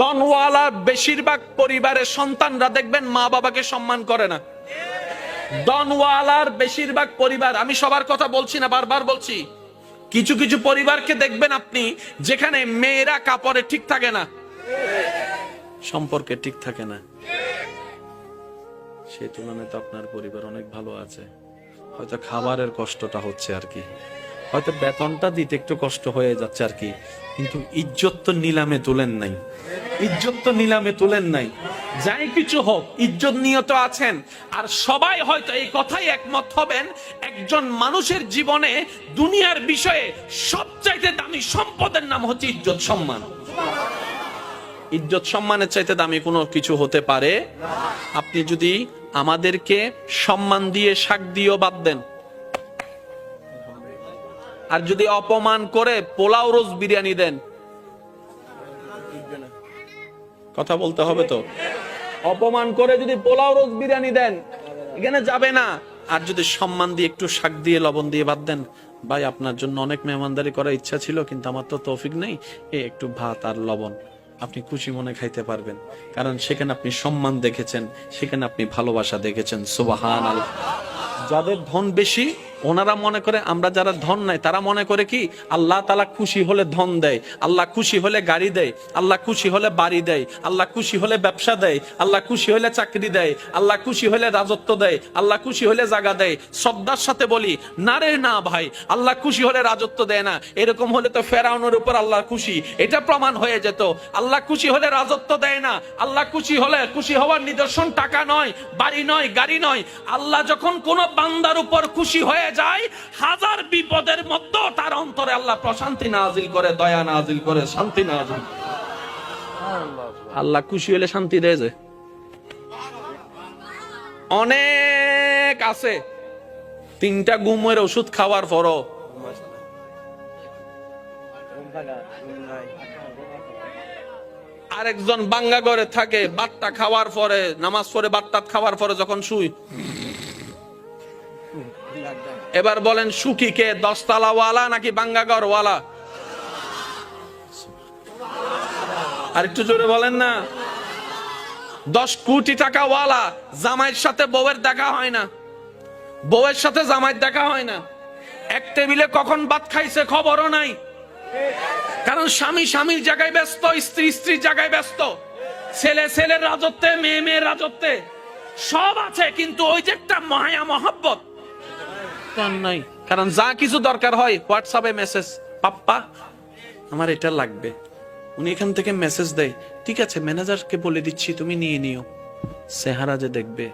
ডনওয়ালা বেশিরভাগ পরিবারের সন্তানরা দেখবেন মা বাবাকে সম্মান করে না। ডনওয়ালার বেশিরভাগ পরিবার, আমি সবার কথা বলছি না, বারবার বলছি, কিছু কিছু পরিবারকে দেখবেন আপনি যেখানে মেয়েরা কাপড়ে ঠিক থাকে না, সম্পর্কে ঠিক থাকে না। সেই তুলনায় তো আপনার পরিবার অনেক ভালো আছে। হয়তো খাবারের কষ্টটা হচ্ছে আর কি। হয়তো বেতনটা দিতে একটু কষ্ট হয়ে যাচ্ছে আর কি। কিন্তু ইজ্জত তো নিলামে তুলেন নাই। ইজ্জত তো নিলামে তুলেন নাই। যাই কিছু হোক, ইজ্জত নিয়ত আছেন। আর সবাই হয়তো এই কথাই একমত হবেন, একজন মানুষের জীবনে দুনিয়ার বিষয়ে সবচাইতে দামি সম্পদের নাম হচ্ছে ইজ্জত সম্মান। ইজ্জত সম্মানের চাইতে দামি কোনো কিছু হতে পারে? আপনি যদি আমাদেরকে সম্মান দিয়ে শাক দিয়েও বাদ দেন আর যদি অপমান করে পোলাও রোজ বিরিয়ানি দেন? কথা বলতে হবে তো। অপমান করে যদি পোলাও রোজ বিরিয়ানি দেন এখানে যাবে না। আর যদি সম্মান দিয়ে একটু শাক দিয়ে লবণ দিয়ে বাদ দেন ভাই আপনার জন্য অনেক মেহমানদারি করার ইচ্ছা ছিল কিন্তু আমার তো তৌফিক নেই। এ একটু ভাত আর লবণ আপনি খুশি মনে খাইতে পারবেন। কারণ সেখানে আপনি সম্মান দেখেছেন সেখানে আপনি ভালোবাসা দেখেছেন সুবাহান আল্লাহ যাদের ধন বেশি ওনারা মনে করে আমরা যারা ধন নাই তারা মনে করে কি আল্লাহ তালা খুশি হলে ধন দেয় আল্লাহ খুশি হলে গাড়ি দেয় আল্লাহ খুশি হলে বাড়ি দেয় আল্লাহ খুশি হলে ব্যবসা দেয় আল্লাহ খুশি হলে চাকরি দেয় আল্লাহ খুশি হলে রাজত্ব দেয় আল্লাহ খুশি হলে জায়গা দেয় শ্রদ্ধার সাথে বলি না রে না ভাই আল্লাহ খুশি হলে রাজত্ব দেয় না এরকম হলে তো ফেরাউনের উপর আল্লাহ খুশি এটা প্রমাণ হয়ে যেত আল্লাহ খুশি হলে রাজত্ব দেয় না আল্লাহ খুশি হলে খুশি হওয়ার নিদর্শন টাকা নয় বাড়ি নয় গাড়ি নয় আল্লাহ যখন কোন বান্দার উপর খুশি হয়ে যায়, হাজার বিপদের মধ্যেও তার অন্তরে আল্লাহ প্রশান্তি নাজিল করে, দয়া নাজিল করে, শান্তি নাজিল। আল্লাহ খুশি হলে শান্তি দেয় যে। অনেক আছে। তিনটা ঘুমের ওষুধ খাওয়ার পরও। আরেকজন বাঙ্গা ঘরে থাকে, বাট্টা খাওয়ার পরে, নামাজ পড়ে বাট্টা খাওয়ার পরে যখন শুই এবার বলেন, সুখী কে? দশতলা ওয়ালা নাকি বাঙ্গাগর ওয়ালা আর একটু জোরে বলেন না। দশ কোটি টাকা ওয়ালা জামাইয়ের সাথে বউয়ের দেখা হয় না। বউয়ের সাথে জামাইয়ের দেখা হয় না। এক টেবিলে কখন ভাত খাইছে খবরও নাই। কারণ স্বামী স্বামীর জায়গায় ব্যস্ত, স্ত্রী স্ত্রীর জায়গায় ব্যস্ত। ছেলে ছেলের রাজত্বে, মেয়ে মেয়ের রাজত্বে। সব আছে, কিন্তু ওই যে একটা মায়া, মহাব্বত। তার নাই। কারণ যা কিছু দরকার হয় হোয়াটসঅ্যাপে মেসেজ পাপ্পা, আমার এটা লাগবে। উনি এখান থেকে মেসেজ দেয়, ঠিক আছে ম্যানেজারকে বলে দিচ্ছি, তুমি নিয়ে নিও। চেহারা যে দেখবে,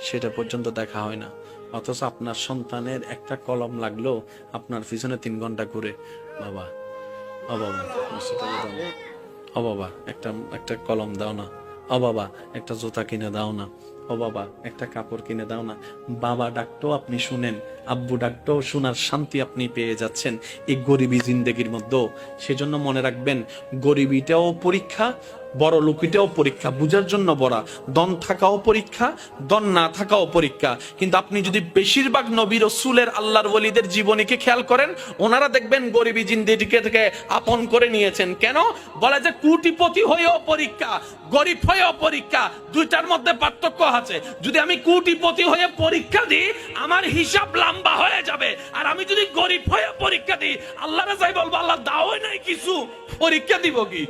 সেটা পর্যন্ত দেখা হয় না। অথচ আপনার সন্তানের একটা কলম লাগল, আপনার পিছনে তিন ঘণ্টা ঘুরে। বাবা অবাবা বাবা সেটা দাও। না। ও বাবা, একটা একটা কলম দাও না। ও বাবা, একটা জুতা কিনে দাও না। ও বাবা, একটা কাপড় কিনে দাও না। বাবা ডাকতেও আপনি শুনেন, আব্বু ডাকতেও শোনার শান্তি আপনি পেয়ে যাচ্ছেন এই গরিবী জিন্দেগির মধ্যেও। সেজন্য মনে রাখবেন, গরিবিটাও পরীক্ষা বড় লোকিটাও পরীক্ষা, বুঝার জন্য বড়া। দন থাকাও পরীক্ষা দন না থাকাও পরীক্ষা। কিন্তু আপনি যদি বেশিরভাগ নবী রসুলের আল্লাহর ওলিদের জীবনীকে খেয়াল করেন? ওনারা দেখবেন গরিবী জিন্দিগিকে থেকে আপন করে নিয়েছেন। কেন? বলে যে কুটিপতি হয়েও পরীক্ষা, গরিব হয়েও পরীক্ষা, দুইটার মধ্যে পার্থক্য আছে। যদি আমি কুটিপতি হয়ে পরীক্ষা দিই, আমার হিসাব লম্বা হয়ে যাবে। আর আমি যদি গরিব হয়ে পরীক্ষা দিই, আল্লাহরে যাই বলব, আল্লাহ দাও নাই কিছু, পরীক্ষা দিব কি?